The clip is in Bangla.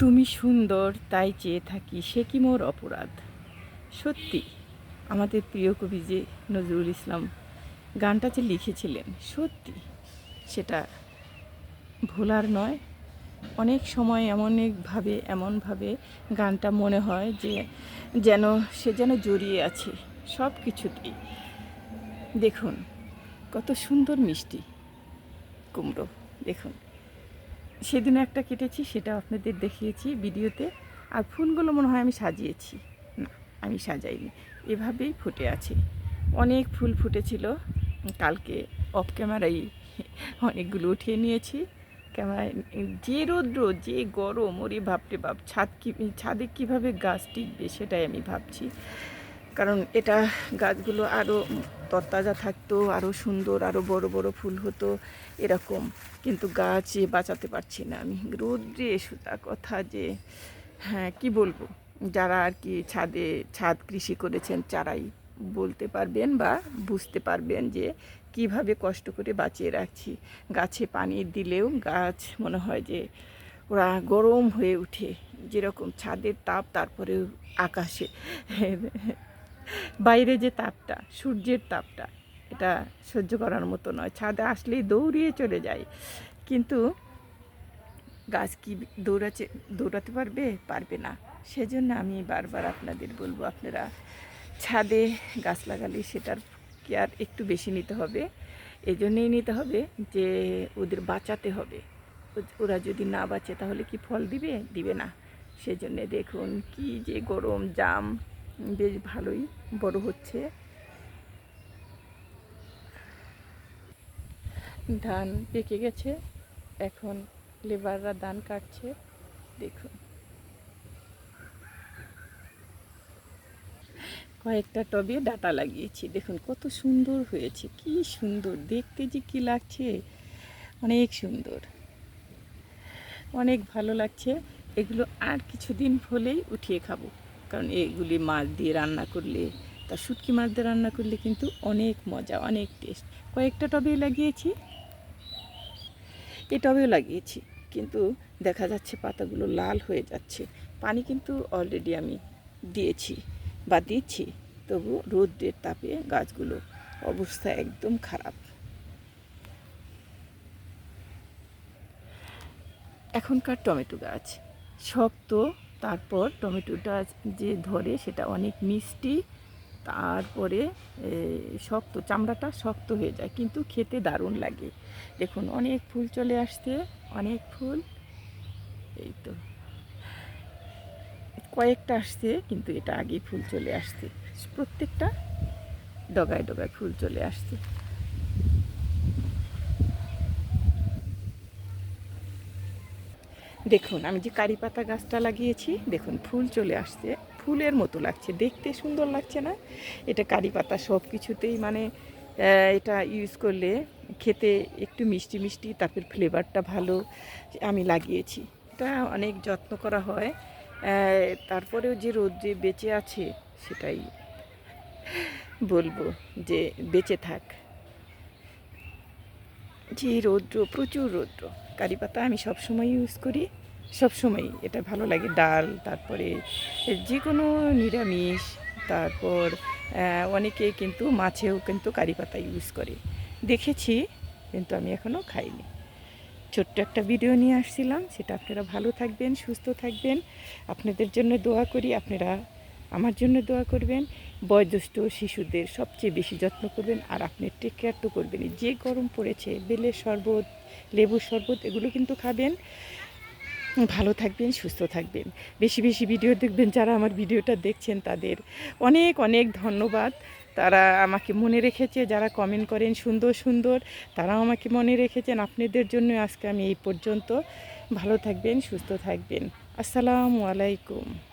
তুমি সুন্দর, তাই চেয়ে থাকি সে কি মোর অপরাধ? সত্যি, আমাদের প্রিয় কবি যে নজরুল ইসলাম গানটা যে লিখেছিলেন, সত্যি, সেটা ভোলার নয়। অনেক সময় এমন একভাবে এমনভাবে গানটা মনে হয় যে যেন সে যেন জড়িয়ে আছে সব কিছুতেই। দেখুন, কত সুন্দর মিষ্টি কুমড়ো, দেখুন। সেদিন একটা কেটেছি সেটা আপনাদের দেখিয়েছি ভিডিওতে। আর ফুলগুলো মনে হয় আমি সাজিয়েছি। না, আমি সাজাইনি। এভাবেই ফুটে আছে। অনেক ফুল ফুটেছিল। কালকে অফ ক্যামেরাই অনেকগুলো উঠিয়ে নিয়েছি। ক্যামেরায় যে রৌদ্র, যে গরম, ওরে বাপরে বাপ, ছাদ কী, ছাদে কীভাবে গাছ টিকবে সেটাই আমি ভাবছি। কারণ এটা গাছগুলো আরও তরতাজা থাকতো আরও সুন্দর আরও বড় বড় ফুল হতো, এরকম। কিন্তু গাছ বাঁচাতে পারছি না আমি। রোদ্রে সুতা কথা যে হ্যাঁ কি বলব? যারা আর কি ছাদে, ছাদ কৃষি করেছেন, চারাই বলতে পারবেন বা বুঝতে পারবেন যে, কীভাবে কষ্ট করে বাঁচিয়ে রাখছি। গাছে পানি দিলেও গাছ মনে হয় যে, ওরা গরম হয়ে উঠে। যেরকম ছাদের তাপ তারপরে আকাশে। বাইরে যে তাপটা, সূর্যের তাপটা, এটা সহ্য করার মতো নয়। ছাদে আসলেই দৌড়িয়ে চলে যায় কিন্তু গাছ কি দৌড়াচ্ছে, দৌড়াতে পারবে? পারবে না। সেজন্য আমি বারবার আপনাদের বলব, আপনারা ছাদে গাছ লাগালে সেটার কেয়ার একটু বেশি নিতে হবে। এই জন্যেই নিতে হবে যে ওদের বাঁচাতে হবে। ওরা যদি না বাঁচে তাহলে কি ফল দিবে? দিবে না। সেজন্যে দেখুন কি যে গরম জাম। বেশ ভালোই, বড় হচ্ছে। ধান পেকে গেছে, এখন লেবাররা ধান কাটছে, দেখুন। কয়েকটা টবে ডাটা লাগিয়েছি, দেখুন কত সুন্দর হয়েছে, কি সুন্দর, দেখতে যে কি লাগছে, অনেক সুন্দর। অনেক ভালো লাগছে, এগুলো আর কিছুদিন হলেই উঠিয়ে খাব। কারণ এগুলি মাছ দিয়ে রান্না করলে, তা শুটকি মাছ দিয়ে রান্না করলে কিন্তু অনেক মজা, অনেক টেস্ট। কয়েকটা টবে লাগিয়েছি। এই টবেও লাগিয়েছি, কিন্তু দেখা যাচ্ছে পাতাগুলো লাল হয়ে যাচ্ছে। পানি কিন্তু অলরেডি আমি দিয়েছি বা দিচ্ছি, তবু রোদ্রের তাপে গাছগুলো অবস্থা একদম খারাপ। এখনকার টমেটো গাছ, শক্ত তারপর টমেটোটা যে ধরে সেটা অনেক মিষ্টি, তারপরে শক্ত, চামড়াটা শক্ত হয়ে যায়, কিন্তু খেতে দারুণ লাগে। দেখুন, অনেক ফুল চলে আসছে, অনেক ফুল। এই তো। কয়েকটা আসছে, কিন্তু এটা আগে ফুল চলে আসছে। প্রত্যেকটা ডগায় ডগায় ফুল চলে আসছে। দেখুন, আমি যে কারি পাতা গাছটা লাগিয়েছি, দেখুন, ফুল চলে আসছে। ফুলের মতো লাগছে, দেখতে সুন্দর লাগছে না? এটা কারি পাতা সব কিছুতেই মানে এটা ইউজ করলে খেতে একটু মিষ্টি মিষ্টি, তারপর ফ্লেভারটা ভালো আমি লাগিয়েছি। এটা অনেক যত্ন করা হয় তারপরেও যে রোদ্রে বেঁচে আছে, সেটাই বলব যে বেঁচে থাক। যে রৌদ্র, প্রচুর রৌদ্র। কারি পাতা আমি সবসময় ইউজ করি। সবসময় এটা ভালো লাগে ডাল, তারপরে যে কোনো নিরামিষ, তারপর অনেকে কিন্তু মাছেও কিন্তু কারি পাতা ইউজ করে। দেখেছি, কিন্তু আমি এখনও খাইনি। ছোট্ট একটা ভিডিও নিয়ে আসছিলাম, সেটা আপনারা ভালো থাকবেন, সুস্থ থাকবেন। আপনাদের জন্য দোয়া করি, আপনারা আমার জন্য দোয়া করবেন। বয়োজ্যেষ্ঠ শিশুদের সবচেয়ে বেশি যত্ন করবেন আর আপনি টেক কেয়ার তো করবেনই। যে গরম পড়েছে বেলের শরবত লেবুর শরবত, এগুলো কিন্তু খাবেন। ভালো থাকবেন, সুস্থ থাকবেন। বেশি বেশি ভিডিও দেখবেন, যারা আমার ভিডিওটা দেখছেন তাদের অনেক অনেক ধন্যবাদ। তারা আমাকে মনে রেখেছে, যারা কমেন্ট করেন সুন্দর সুন্দর, তারাও আমাকে মনে রেখেছেন আপনাদের জন্য আজকে আমি এই পর্যন্ত। ভালো থাকবেন, সুস্থ থাকবেন। আসসালামু আলাইকুম।